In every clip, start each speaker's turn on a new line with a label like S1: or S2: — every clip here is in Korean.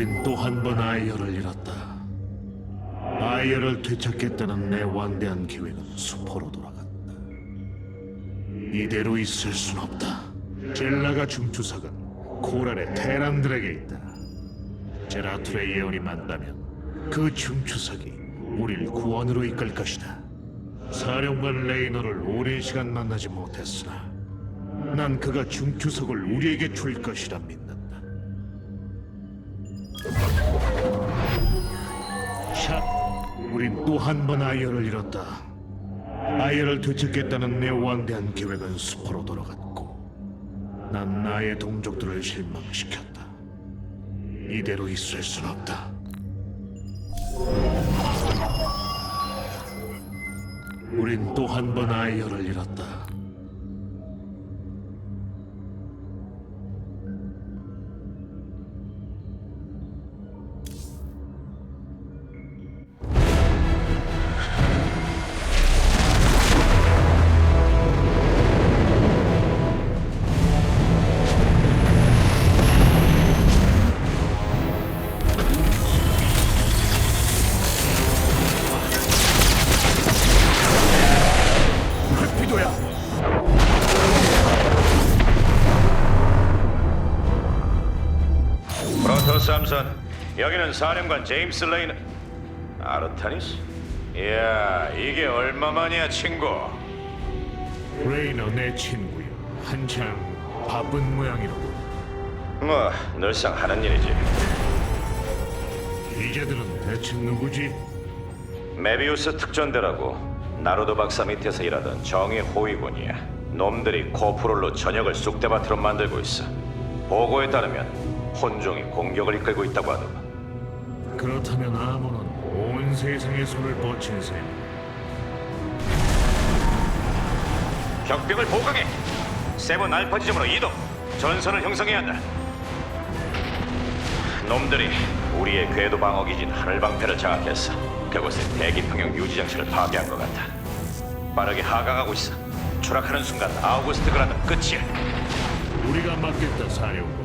S1: 우린 또 한 번 아이어를 잃었다. 아이어를 되찾겠다는 내 완대한 계획은 수포로 돌아갔다. 이대로 있을 순 없다. 젤라가 중추석은 코랄의 테란들에게 있다. 제라툴의 예언이 맞다면 그 중추석이 우릴 구원으로 이끌 것이다. 사령관 레이너를 오랜 시간 만나지 못했으나 난 그가 중추석을 우리에게 줄 것이라 믿는다. 우린 또 한 번 아이어를 잃었다. 아이어를 되찾겠다는 내 완대한 계획은 수포로 돌아갔고 난 나의 동족들을 실망시켰다. 이대로 있을 순 없다. 우린 또 한 번 아이어를 잃었다.
S2: 함선 여기는 사령관 제임스 레이너 아르타니스? 이야 이게 얼마만이야 친구
S1: 레이너 내 친구야. 한창 바쁜 모양이로군.
S2: 뭐 늘상 하는 일이지
S1: 이제들은 대체 누구지?
S2: 메비우스 특전대라고 나루도 박사 밑에서 일하던 정의 호위군이야 놈들이 코프롤로 전역을 쑥대밭으로 만들고 있어 보고에 따르면 혼종이 공격을 이끌고 있다고 하더라
S1: 그렇다면 아몬은 온 세상의 손을 뻗친 셈.
S2: 격병을 보강해. 세븐 알파 지점으로 이동. 전선을 형성해야 한다. 놈들이 우리의 궤도 방어 기진 하늘 방패를 장악했어 그곳에 대기 평형 유지 장치를 파괴한 것 같아. 빠르게 하강하고 있어. 추락하는 순간 아우구스트 그라는 끝이야.
S1: 우리가 막겠다 사령관.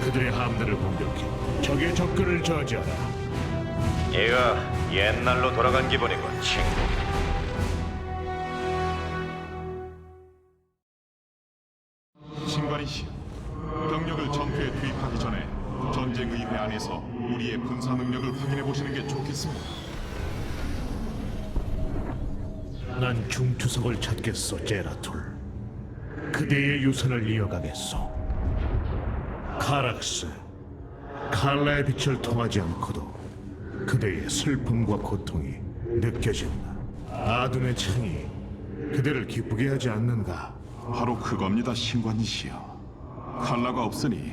S1: 그들의 함대를 공격해 적의 접근을 저지하라.
S2: 얘가 옛날로 돌아간 기분이군 친구
S3: 신관이시여, 병력을 전투에 투입하기 전에 전쟁 의회 안에서 우리의 분사 능력을 확인해 보시는 게 좋겠습니다.
S1: 난 중추석을 찾겠어, 제라툴. 그대의 유산을 이어가겠어. 카락스, 칼라의 빛을 통하지 않고도 그대의 슬픔과 고통이 느껴진다. 아둔의 창이 그대를 기쁘게 하지 않는가?
S3: 바로 그겁니다, 신관이시여. 칼라가 없으니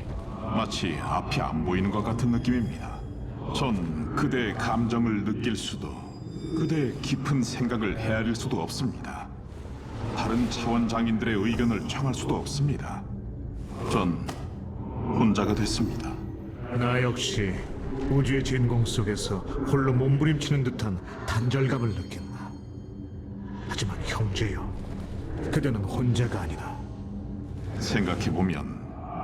S3: 마치 앞이 안 보이는 것 같은 느낌입니다. 전 그대의 감정을 느낄 수도, 그대의 깊은 생각을 헤아릴 수도 없습니다. 다른 차원 장인들의 의견을 청할 수도 없습니다. 전 혼자가 됐습니다.
S1: 나 역시 우주의 진공 속에서 홀로 몸부림치는 듯한 단절감을 느낀다. 하지만 형제여, 그대는 혼자가 아니다.
S3: 생각해보면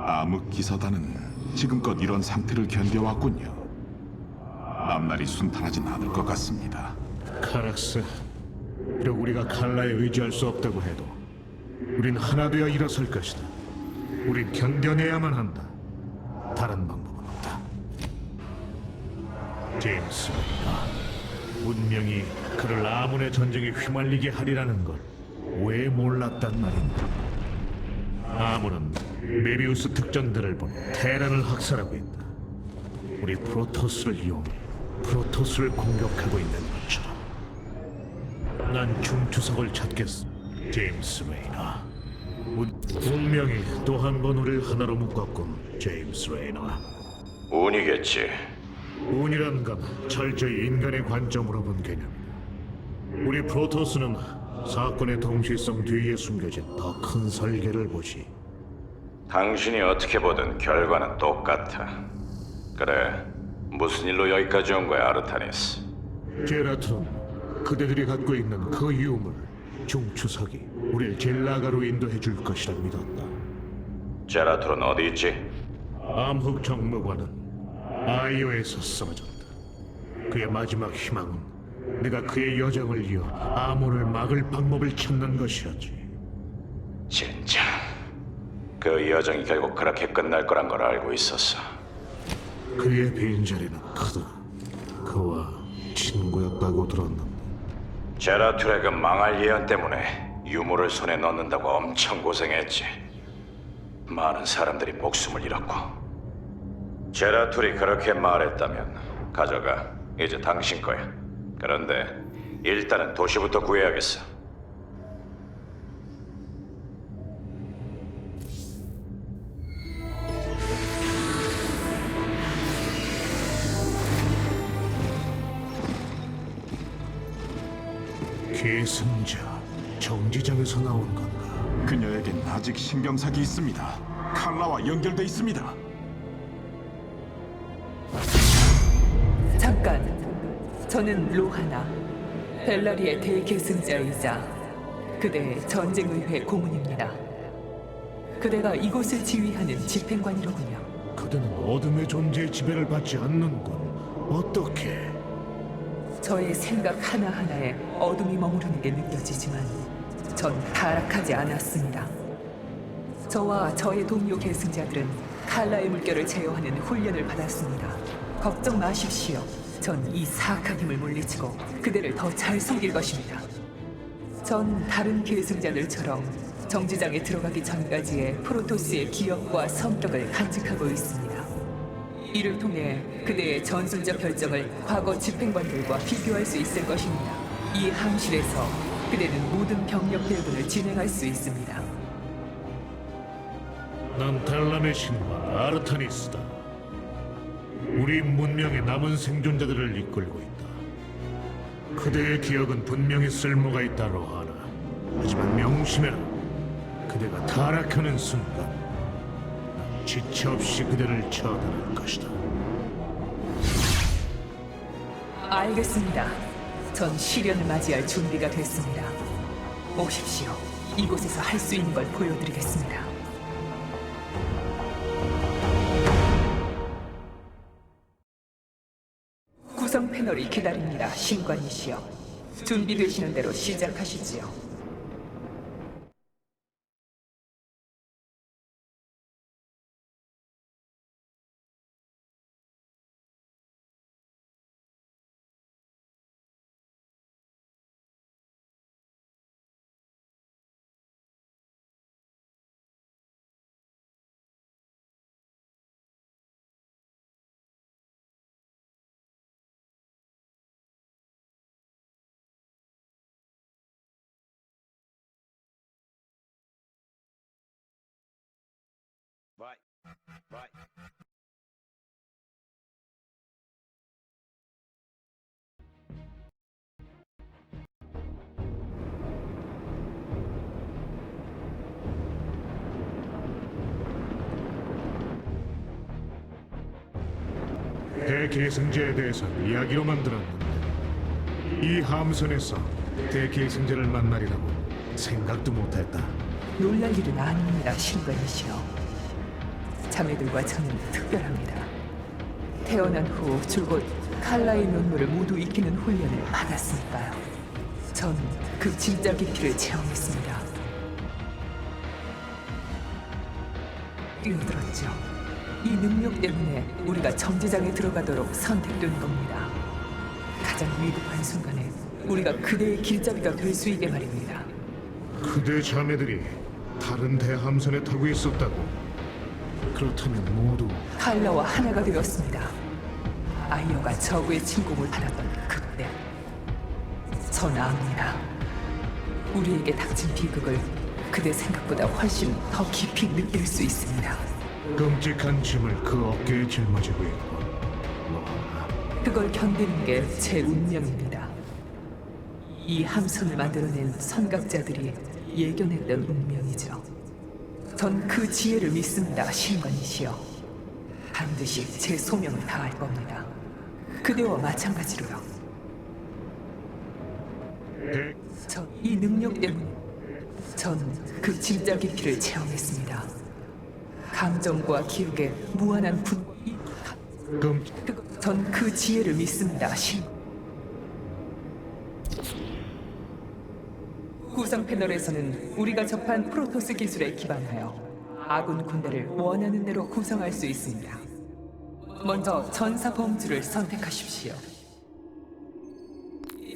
S3: 암흑 기사단은 지금껏 이런 상태를 견뎌왔군요. 앞날이 순탄하진 않을 것 같습니다.
S1: 카락스, 비록 우리가 칼라에 의지할 수 없다고 해도 우린 하나 되어 일어설 것이다. 우린 견뎌내야만 한다. 다른 방법은 없다. 제임스, 운명이 그를 아문의 전쟁에 휘말리게 하리라는 걸 왜 몰랐단 말인가? 아문은 메비우스 특전대를 보내 테란을 학살하고 있다. 우리 프로토스를 이용해 프로토스를 공격하고 있는 것처럼. 난 중추석을 찾겠어, 제임스. 운, 운명이 또 한 번 우리를 하나로 묶었군, 제임스 레이너.
S2: 운이겠지
S1: 운이란 건 철저히 인간의 관점으로 본 개념이다. 우리 프로토스는 사건의 동시성 뒤에 숨겨진 더 큰 설계를 보지.
S2: 당신이 어떻게 보든 결과는 똑같아 그래 무슨 일로 여기까지 온 거야 아르타니스
S1: 제라툴은 그대들이 갖고 있는 그 유물, 중추석이 우리를 젤라가로 인도해 줄 것이라 믿었다.
S2: 제라툴은 어디 있지?
S1: 암흑 정무관은 아이오에서 쓰러졌다. 그의 마지막 희망은 내가 그의 여정을 이어 아몬을 막을 방법을 찾는 것이었지.
S2: 진짜 그 여정이 결국 그렇게 끝날 거란 걸 알고 있었어.
S1: 그의 빈자리는 크다. 그와 친구였다고 들었는데
S2: 제라툴의 그 망할 예언 때문에 유물을 손에 넣는다고 엄청 고생했지. 많은 사람들이 목숨을 잃었고. 제라툴이 그렇게 말했다면 가져가. 이제 당신 거야. 그런데 일단은 도시부터 구해야겠어.
S1: 계승자 정지장에서 나온 건가?
S3: 그녀에겐 아직 신경삭이 있습니다. 칼라와 연결돼 있습니다.
S4: 잠깐. 저는 로하나, 벨라리의 대계승자이자 그대의 전쟁의회 고문입니다. 그대가 이곳을 지휘하는 집행관이로군요.
S1: 그대는 어둠의 존재의 지배를 받지 않는군. 어떻게?
S4: 저의 생각 하나하나에 어둠이 머무르는 게 느껴지지만 전 타락하지 않았습니다. 저와 저의 동료 계승자들은 칼라의 물결을 제어하는 훈련을 받았습니다. 걱정 마십시오. 전 이 사악한 힘을 물리치고 그대를 더 잘 섬길 것입니다. 전 다른 계승자들처럼 정지장에 들어가기 전까지의 프로토스의 기억과 성격을 간직하고 있습니다. 이를 통해 그대의 전술적 결정을 과거 집행관들과 비교할 수 있을 것입니다. 이 함실에서 그대는 모든 병력 배분을 진행할 수 있습니다.
S1: 난 달람의 신과 아르타니스다. 우리 문명의 남은 생존자들을 이끌고 있다. 그대의 기억은 분명히 쓸모가 있다 로 하나. 하지만 명심해라. 그대가 타락하는 순간, 난 지체 없이 그대를 처단할 것이다.
S4: 알겠습니다. 전 시련을 맞이할 준비가 됐습니다. 오십시오. 이곳에서 할 수 있는 걸 보여드리겠습니다. 구성 패널이 기다립니다. 신관이시여. 준비되시는 대로 시작하시지요.
S1: 대계승제에 대해서는 이야기로 만 들었는데 이 함선에서 대계승제를 만나리라고 생각도 못했다.
S4: 놀랄 일은 아닙니다, 신관이시여. 자매들과 저는 특별합니다. 태어난 후 줄곧 칼라의 면모를 모두 익히는 훈련을 받았으니까요. 전 그 진짜 깊이를 체험했습니다. 뛰어들었죠. 이 능력 때문에 우리가 정지장에 들어가도록 선택된 겁니다. 가장 위급한 순간에 우리가 그대의 길잡이가 될 수 있게 말입니다.
S1: 그대 자매들이 다른 대함선에 타고 있었다고. 그렇다면 모두
S4: 칼라와 하나가 되었습니다. 아이어가 저그의 침공을 받았던 그때 전 압니다. 우리에게 닥친 비극을 그대 생각보다 훨씬 더 깊이 느낄 수 있습니다.
S1: 끔찍한 짐을 그 어깨에 짊어지고 있고.
S4: 그걸 견디는 게 제 운명입니다. 이 함선을 만들어낸 선각자들이 예견했던 운명이죠. 전 그 지혜를 믿습니다, 신관이시여. 반드시 제 소명을 다할 겁니다. 그대와 마찬가지로요.
S1: 대,
S4: 전이 능력 때문에 전그 진짜 깊이를 체험했습니다. 감정과 기억에 무한한 분. 이- 금전그 지혜를 믿습니다. 신. 구성 패널에서는 우리가 접한 프로토스 기술에 기반하여 아군 군대를 원하는 대로 구성할 수 있습니다. 먼저 전사 범주를 선택하십시오.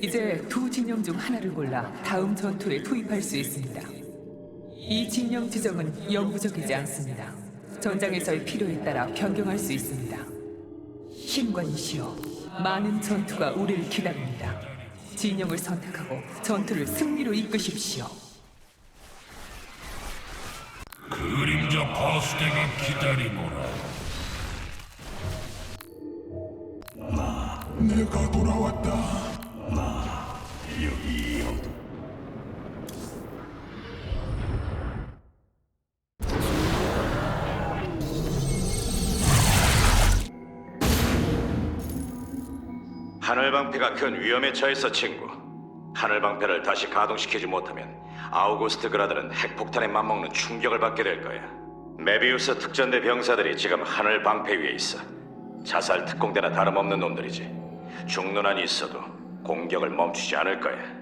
S4: 이제 두 진영 중 하나를 골라 다음 전투에 투입할 수 있습니다. 이 진영 지정은 영구적이지 않습니다. 전장에서의 필요에 따라 변경할 수 있습니다. 신관이시여, 많은 전투가 우리를 기다립니다. 진영을 선택하고 전투를 승리로 이끄십시오.
S5: 그림자 파수대가 기다리노라.
S3: 내가 돌아왔다.
S2: 하늘 방패가 큰 위험에 처했어, 친구. 하늘 방패를 다시 가동시키지 못하면 아우구스트 그라들은 핵폭탄에 맞먹는 충격을 받게 될 거야. 메비우스 특전대 병사들이 지금 하늘 방패 위에 있어. 자살 특공대나 다름없는 놈들이지. 죽는 한이 있어도 공격을 멈추지 않을 거야.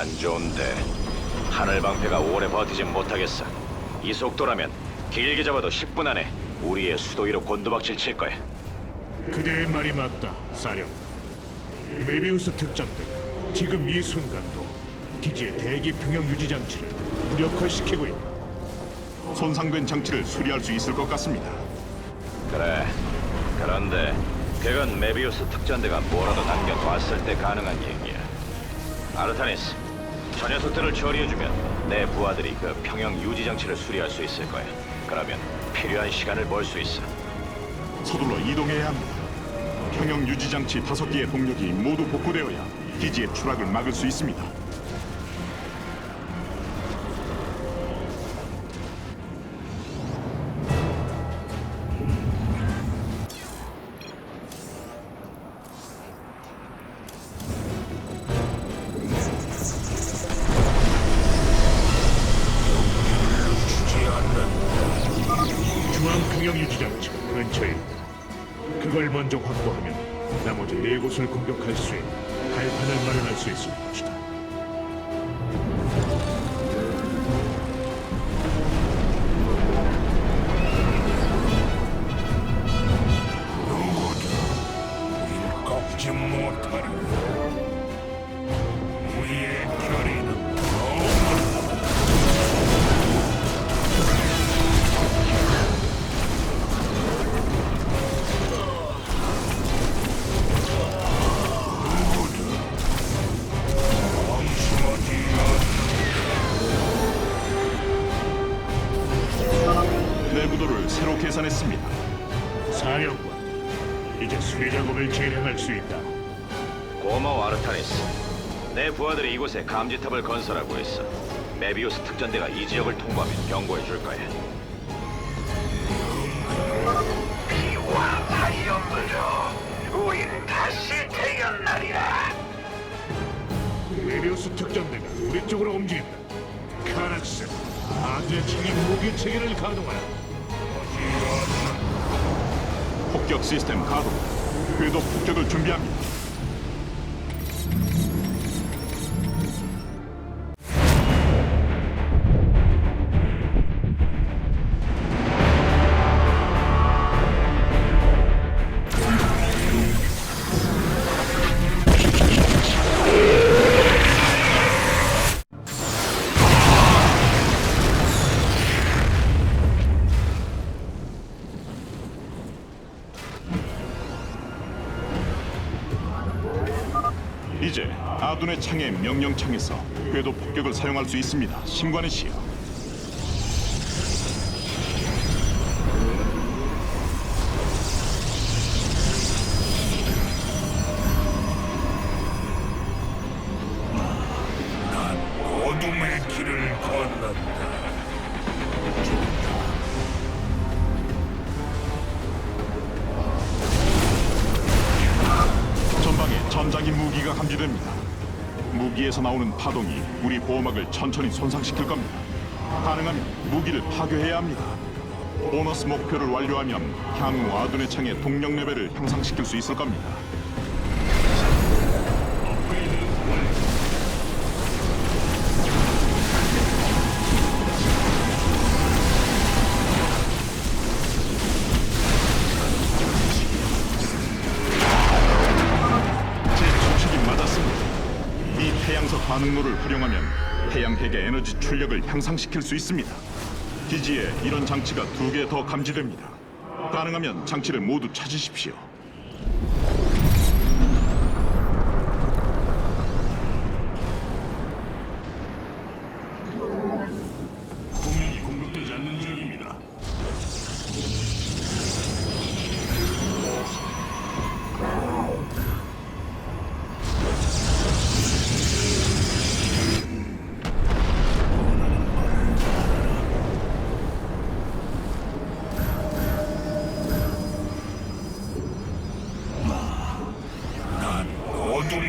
S2: 안 좋은데 하늘 방패가 오래 버티진 못하겠어. 이 속도라면 길게 잡아도 10분 안에 우리의 수도 위로 곤두박질 칠 거야.
S1: 그대의 말이 맞다, 사령. 메비우스 특전대 지금 이 순간도 기지의 대기 평형 유지 장치를 무력화시키고 있다.
S3: 손상된 장치를 수리할 수 있을 것 같습니다.
S2: 그래. 그런데 그건 메비우스 특전대가 뭐라도 남겨뒀을 때 가능한 얘기야. 아르타니스, 저 녀석들을 처리해주면 내 부하들이 그 평형 유지 장치를 수리할 수 있을 거야. 그러면 필요한 시간을 벌 수 있어.
S3: 서둘러 이동해야 합니다. 평형 유지 장치 다섯 개의 동력이 모두 복구되어야 기지의 추락을 막을 수 있습니다.
S2: 아르타니스. 내 부하들이 이곳에 감지탑을 건설하고 있어. 메비우스 특전대가 이 지역을 통과하면 경고해 줄 거야.
S1: 메비우스 특전대가 우리 쪽으로 움직인다. 카락스, 아주의 책임 무기 체계를 가동하라.
S3: 폭격 시스템 가동. 궤도 폭격을 준비합니다. 명령창에서 궤도 폭격을 사용할 수 있습니다. 신관이시여. 무기에서 나오는 파동이 우리 보호막을 천천히 손상시킬 겁니다. 가능하면 무기를 파괴해야 합니다. 보너스 목표를 완료하면 향후 아둔의 창의 동력 레벨을 향상시킬 수 있을 겁니다. 반응로를 활용하면 태양 핵의 에너지 출력을 향상시킬 수 있습니다. 기지에 이런 장치가 두 개 더 감지됩니다. 가능하면 장치를 모두 찾으십시오.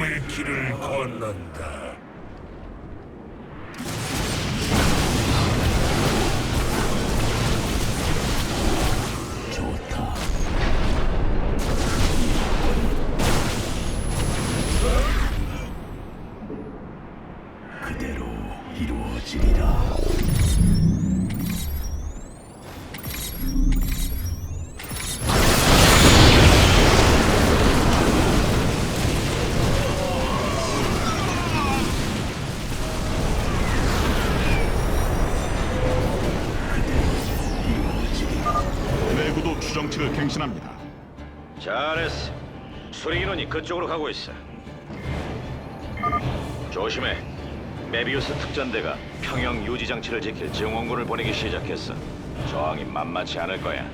S5: 어둠의 길을 건넌다.
S2: 그쪽으로 가고 있어. 조심해. 메비우스 특전대가 평형 유지 장치를 지킬 증원군을 보내기 시작했어. 저항이 만만치 않을 거야.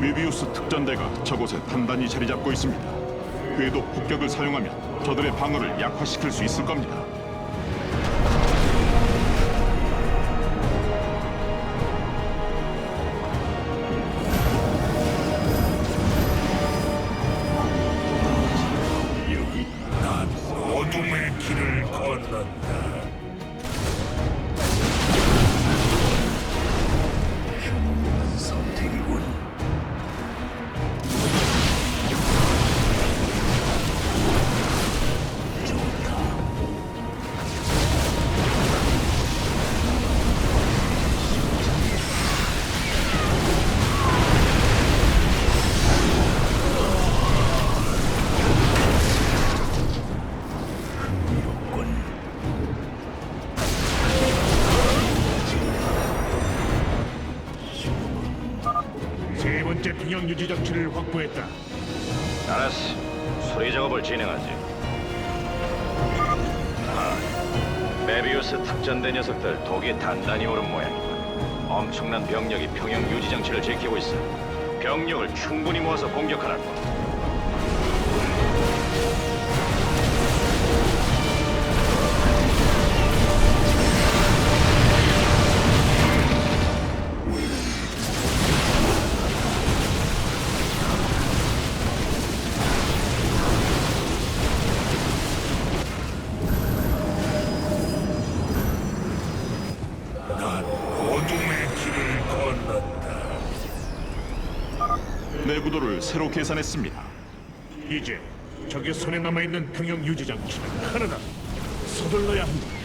S1: 메비우스
S3: 특전대가 저곳에 단단히 자리 잡고 있습니다. 궤도 폭격을 사용하면 저들의 방어를 약화시킬 수 있을 겁니다.
S1: 평형 유지 장치를 확보했다.
S2: 알았어. 수리 작업을 진행하지. 아, 메비우스 특전대 녀석들 독이 단단히 오른 모양이군. 엄청난 병력이 평형 유지 장치를 지키고 있어. 병력을 충분히 모아서 공격하라고.
S3: 구도를 새로 계산했습니다.
S1: 이제 적의 손에 남아 있는 평형 유지 장치는 하나다. 서둘러야 한다.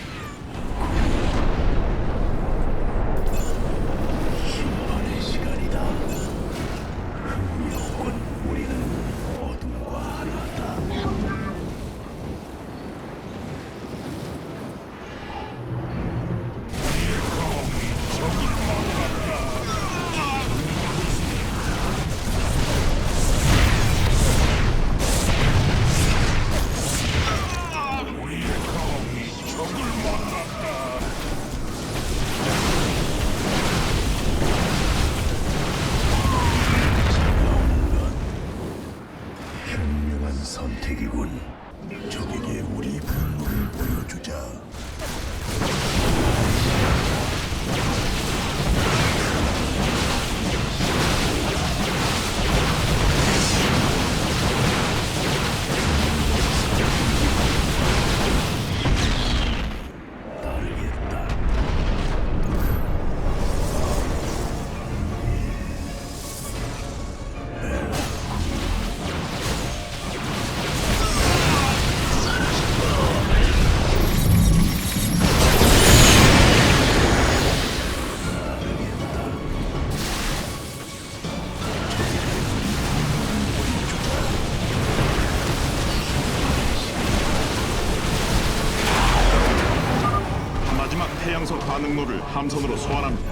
S3: 함선으로 소환합니다.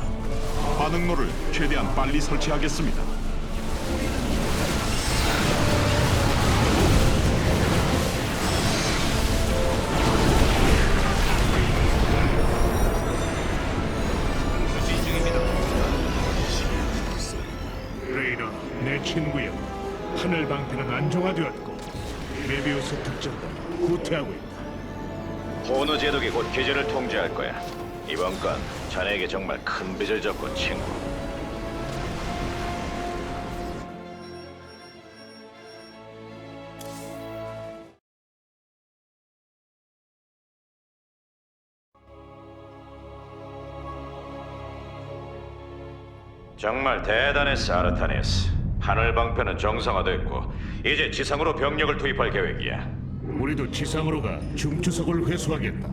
S3: 반응로를 최대한 빨리 설치하겠습니다.
S1: 레이너, 내 친구여. 하늘 방패는 안정화되었고 메비우스 특전대 후퇴하고 있다.
S2: 호너 제독이 곧 기지를 통제할 거야. 이번 건 자네에게 정말 큰 빚을 졌군, 친구. 정말 대단했어, 아르타니스. 하늘 방패는 정상화됐고 이제 지상으로 병력을 투입할 계획이야.
S1: 우리도 지상으로 가 중추석을 회수하겠다.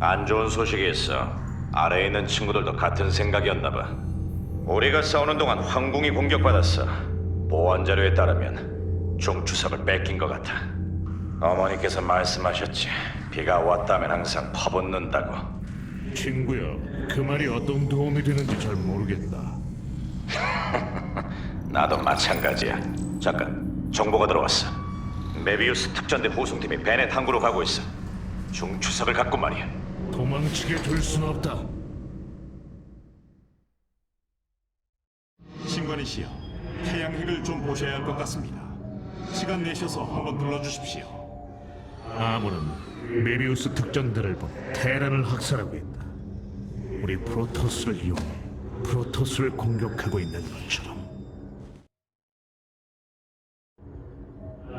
S2: 안 좋은 소식이 있어. 아래에 있는 친구들도 같은 생각이었나 봐. 우리가 싸우는 동안 황궁이 공격받았어. 보안 자료에 따르면 중추석을 뺏긴 것 같아. 어머니께서 말씀하셨지. 비가 왔다면 항상 퍼붓는다고.
S1: 친구여, 그 말이 어떤 도움이 되는지 잘 모르겠다.
S2: 나도 마찬가지야. 잠깐, 정보가 들어왔어. 메비우스 특전대 후송팀이 베넷 항구로 가고 있어. 중추석을 갖고 말이야.
S1: 도망치게 둘 순 없다.
S3: 신관이시여, 태양핵을 좀 보셔야 할 것 같습니다. 시간 내셔서 한번 불러주십시오.
S1: 아무는 메비우스 특전대를 본 테란을 학살하고 있다. 우리 프로토스를 이용해 프로토스를 공격하고 있는 것처럼.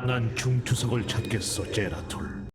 S1: 난 중추석을 찾겠어, 제라툴.